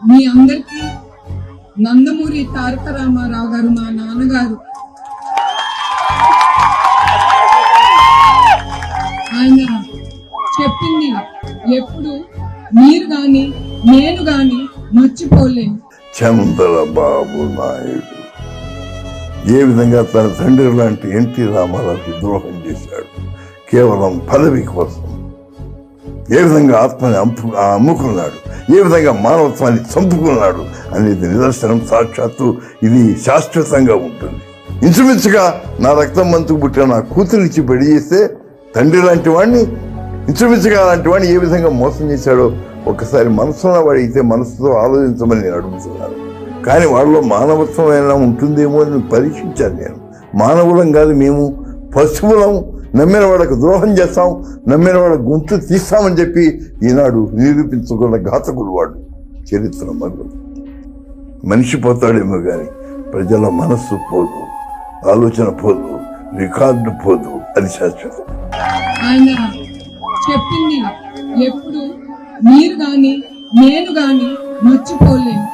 మీ అందరికీ నందమూరి తారక రామారావు గారు మా నాన్నగారు ఆయన చెప్పింది ఎప్పుడు మీరు గాని నేను గాని మర్చిపోలేము చంద్రబాబు నాయుడు. ఏ విధంగా తన తండ్రి లాంటి ఎన్టీ రామారావుకి ద్రోహం చేశాడు? కేవలం పదవి కోసం ఏ విధంగా ఆత్మని అంపు అమ్ముకున్నాడు? ఏ విధంగా మానవత్వాన్ని చంపుకున్నాడు? అనేది నిదర్శనం సాక్షాత్తు ఇది శాశ్వతంగా ఉంటుంది. ఇంచుమించుగా నా రక్తం మంతుకు పుట్టిన నా కూతురిచ్చి పెళ్ళి చేస్తే తండ్రి లాంటి వాడిని ఇంచుమించుగా లాంటి వాడిని ఏ విధంగా మోసం చేశాడో ఒక్కసారి మనసులో వాడితే మనసుతో ఆలోచించమని నేను అడుగుతున్నాను. కానీ వాళ్ళలో మానవత్వం ఏమైనా ఉంటుందేమో అని పరీక్షించాను నేను. మానవులం కాదు మేము పశువులం నమ్మిన వాళ్ళకు ద్రోహం చేస్తాం నమ్మిన వాళ్ళ గొంతు తీస్తామని చెప్పి ఈనాడు నిరూపించుకున్న ఘాతకుడు వాడు చరిత్ర మరుగు మనిషి పోతాడేమో కానీ ప్రజల మనస్సు పోదు ఆలోచన పోదు రికార్డు పోదు అది శాశ్వతం. ఆయన చెప్పింది ఎప్పుడు మీరు కానీ నేను కానీ మర్చిపోలేను.